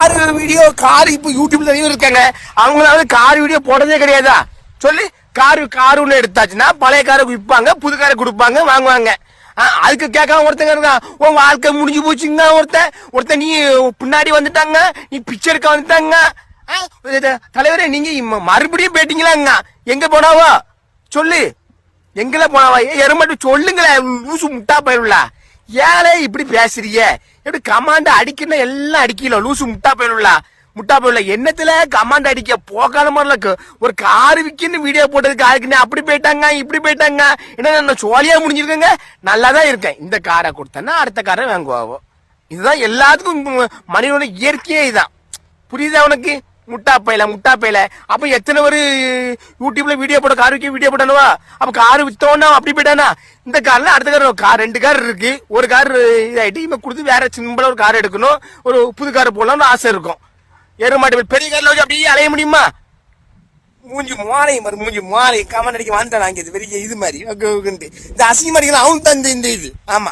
Car video car இப்போ யூடியூப்ல நிறைய இருக்காங்க. அவங்களாவது கார் வீடியோ போடுறதே கிடையாதா? சொல்லி கார் கார் ஒன்று எடுத்தாச்சுன்னா பழைய காரை விற்பாங்க புது காரை கொடுப்பாங்க வாங்குவாங்க. ஆ, அதுக்கு கேட்காம ஒருத்தங்க இருக்கான் உன் வாழ்க்கை முடிஞ்சு போச்சுங்க ஒருத்தன்? ஒருத்தன் நீ பின்னாடி வந்துட்டாங்க நீ பிச்சை எடுக்க வந்துட்டாங்க. ஆ, தலைவரே நீங்க மறுபடியும் போயிட்டீங்களாங்க எங்க போனாவோ? சொல்லு. எங்கெல்லாம் போனாவா? ஏ எருமாட்டு சொல்லுங்களேன் லூசு முட்டா போயிருல ஏழை இப்படி பேசுறிய? எப்படி கமாண்ட அடிக்கணும் எல்லாம் அடிக்கல? லூசு முட்டா போயிடும்ல முட்டா போயிடல என்னத்துல கமாண்ட் அடிக்க? போகாத மாதிரில இருக்கு. ஒரு கார் விக்கின்னு வீடியோ போட்டதுக்கு அதுக்குன்னு அப்படி போயிட்டாங்க இப்படி போயிட்டாங்க. என்ன நான் சோழியா முடிஞ்சிருக்கேங்க? நல்லா தான் இருக்கேன். இந்த காரை கொடுத்தேன்னா அடுத்த காரை வாங்குவாவோ. இதுதான் எல்லாத்துக்கும் மனிதனோட இயற்கையே இதுதான் புரியுதா உனக்கு? முட்டா பையல முட்டா பையல அப்ப எத்தனை பேர் யூடியூப்ல வீடியோ போட கார் விற்க வீடியோ போட்டானுவா? அப்ப கார் வித்தோன்னா அப்படி போயிட்டானா? இந்த கார்ல அடுத்த கார் கார் ரெண்டு கார் இருக்கு. ஒரு கார் இதாயிட்டு இவன் கொடுத்து வேற சிம்பிளா ஒரு கார் எடுக்கணும். ஒரு புது கார் போடலாம்னு ஆசை இருக்கும். எருமாட்டு பெரிய கார்ல வச்சு அப்படியே அலைய முடியுமா? மூஞ்சி மாலை மாதிரி மூஞ்சி மாலை. கமன் அடிக்க வந்துட்டான் அங்கே இது. பெரிய இது மாதிரி. ஓகே, இந்த அசிங்க மாதிரி அவன் தான் இந்த இந்த இது. ஆமா.